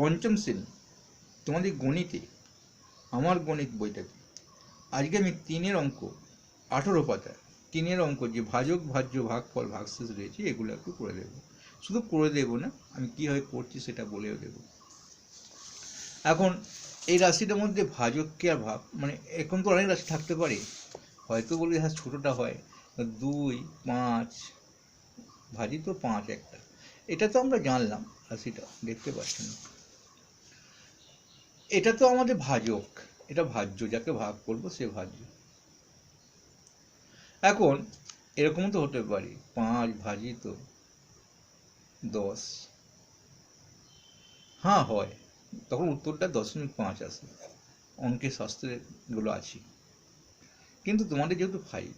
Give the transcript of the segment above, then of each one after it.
পঞ্চম শ্রেণি। তোমাদের গণিতে, আমার গণিত বইটাতে, আজকে আমি তিনের অঙ্ক, আঠেরো পাতা তিনের অঙ্ক যে ভাজক, ভাজ্য, ভাগফল, ভাগশেষ রয়েছে, এগুলো একটু করে দেবো। শুধু করে দেবো না, আমি কীভাবে করছি সেটা বলেও দেবো। এখন, এই রাশিটার মধ্যে ভাজককে আর ভাগ মানে এখন তো অনেক রাশি থাকতে পারে, হয়তো বলি হ্যাঁ ছোটোটা হয়, দুই, পাঁচ ভাজি তো পাঁচ একটা। এটা তো আমরা জানলাম, রাশিটা দেখতে পাচ্ছেন এটা তো আমাদের ভাজক। এটা ভাজ্য, যাকে ভাগ করব সে ভাজ্য। এখন, এরকম তো হতে পারে, পাঁচ ভাজি তো দশ। হ্যাঁ হয়। তখন উত্তরটা দশমিক পাঁচ আসে। অঙ্কের শাস্ত্রেগুলো আছে। কিন্তু তোমাদের যেহেতু ফাইভ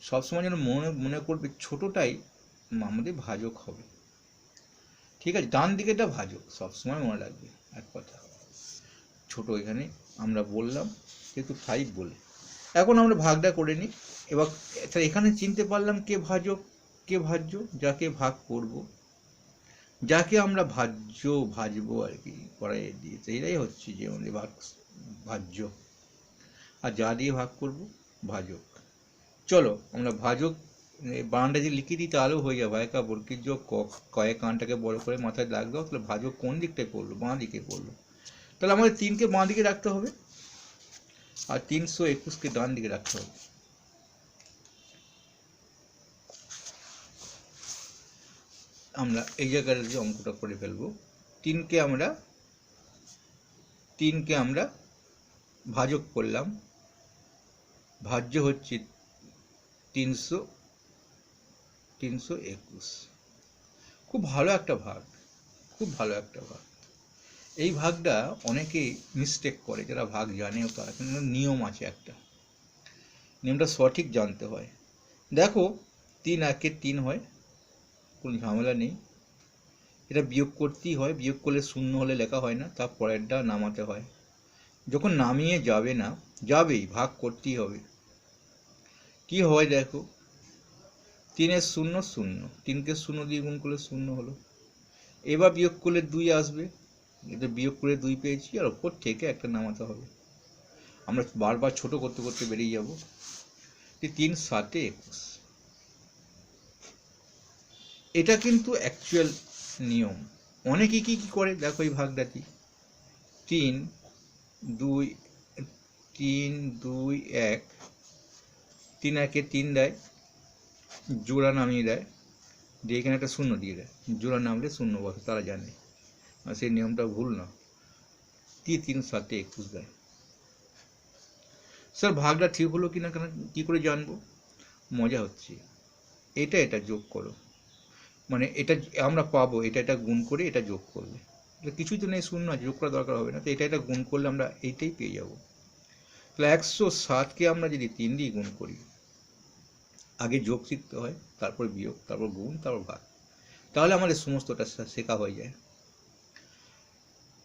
সবসময় যেন মনে মনে করবে ছোটোটাই আমাদের ভাজক হবে। ঠিক আছে, ডান দিকেটা ভাজক, সবসময় মনে রাখবে এক কথা। ছোট এখানে, আমরা বললাম যেহেতু ফাইভ বলে। এখন আমরা ভাগটা করে নিই। এবার, তাহলে এখানে চিনতে পারলাম কে ভাজক, কে ভাজ্য, যাকে ভাগ করব। যাকে আমরা ভাজ্য ভাজবো আর কি, করাই দিয়েছে। এটাই হচ্ছে যে আমাদের ভাগ, ভাজ্য। আর যা দিয়ে ভাগ করব, ভাজক। চলো, আমরা ভাজক বানানটা যদি লিখে দিই, তাহলেও হয়ে যাবে। একা বর্গীর যোগ ক- কয়ে কানটাকে বড় করে মাথায় দাগ দাও তাহলে ভাজক কোন দিকটায় পড়ল? বাঁ দিকে পড়ল। তাহলে আমাদের তিনকে বাঁ দিকে রাখতে হবে আর তিনশো একুশকে ডান দিকে রাখতে হবে। আমরা এই জায়গায় যে অঙ্কটা করে ফেলব। তিনকে আমরা তিনকে আমরা ভাজক করলাম। ভাজ্য হচ্ছে তিনশো তিনশো একুশ। খুব ভালো একটা ভাগ, খুব ভালো একটা ভাগ। এই ভাগটা অনেকেই মিস্টেক করে, যারা ভাগ জানেও তারা, কিন্তু নিয়ম আছে একটা। নিয়মটা সঠিক জানতে হয়। দেখো, তিন একের তিন হয়, কোনো ঝামেলা নেই। এটা বিয়োগ করতেই হয়, বিয়োগ করলে শূন্য হলে লেখা হয় না, তার পরেরটা নামাতে হয়। যখন নামিয়ে যাবে না, যাবেই, ভাগ করতেই হবে। কি হয় দেখো, তিনের শূন্য শূন্য, তিনকে শূন্য দিয়ে গুণ করলে শূন্য হলো। এবার বিয়োগ করলে দুই আসবে এটা বিয়োগ করে দুই পেয়েছি, আর ওপর থেকে একটা নামাতে হবে। আমরা বারবার ছোট করতে করতে বেরিয়ে যাব। তিন সাতে একুশ। এটা কিন্তু অ্যাকচুয়াল নিয়ম। অনেকে কি কি করে? দেখো এই ভাগটাটি তিন, দুই তিন, দুই, এক। তিন একে তিন দেয়, জোড়া নামিয়ে দেয়। দিয়ে এখানে একটা শূন্য দিয়ে দেয়। জোড়া নামলে শূন্য বসে, তারা জানে। সেই নিয়মটা ভুল না। তি তিন সাতে একুশ দেয় স্যার, ভাগটা ঠিক হলো কি না কেন, কী করে জানব? মজা হচ্ছে। এটা এটা যোগ করো। মানে এটা আমরা পাবো, এটা এটা গুণ করে এটা যোগ করলে কিছুই তো নেই, শূন্য যোগ করা দরকার হবে না। তো এটা এটা গুণ করলে আমরা এইটাই পেয়ে যাব। তাহলে একশো সাতকে আমরা যদি তিন দিয়ে গুণ করি, আগে যোগ শিখতে হয়, তারপর বিয়োগ, তারপর গুণ, তারপর ভাগ। তাহলে আমাদের সমস্তটা শেখা হয়ে যায়।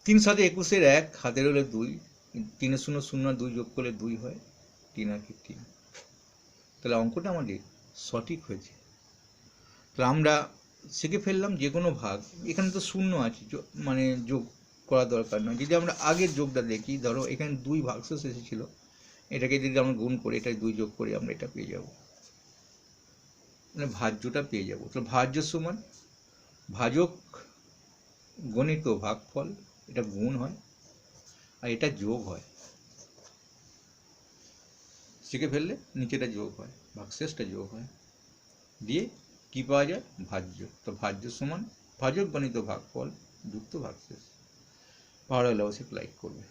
তিন সাথে একুশের এক, হাতের হলে দুই, তিনের শূন্য শূন্য দুই যোগ করলে দুই হয়, তিন আর কি তিন। তাহলে অঙ্কটা আমাদের সঠিক হয়েছে। তাহলে আমরা শিখে ফেললাম যে কোনো ভাগ, এখানে তো শূন্য আছে মানে যোগ করা দরকার নয়। যদি আমরা আগের যোগটা দেখি, ধরো এখানে দুই ভাগ ভাগশেষ এসেছিল, এটাকে যদি আমরা গুণ করি এটা দুই যোগ করি আমরা এটা পেয়ে যাব। মানে ভাজ্যটা পেয়ে যাব। তাহলে ভাজ্য সমান ভাজক গণিত ভাগফল এটা গুণ হয় আর এটা যোগ হয়। শিখে ফেললে নিচেটা যোগ হয়, ভাগশেষটা যোগ হয়। দিয়ে কি পাওয়া যায়? ভাজ্য। তো ভাজ্য সমান ভাজক গণিত ভাগফল যুক্ত ভাগশেষ। ভালো লাগলে অবশ্যই লাইক করবে।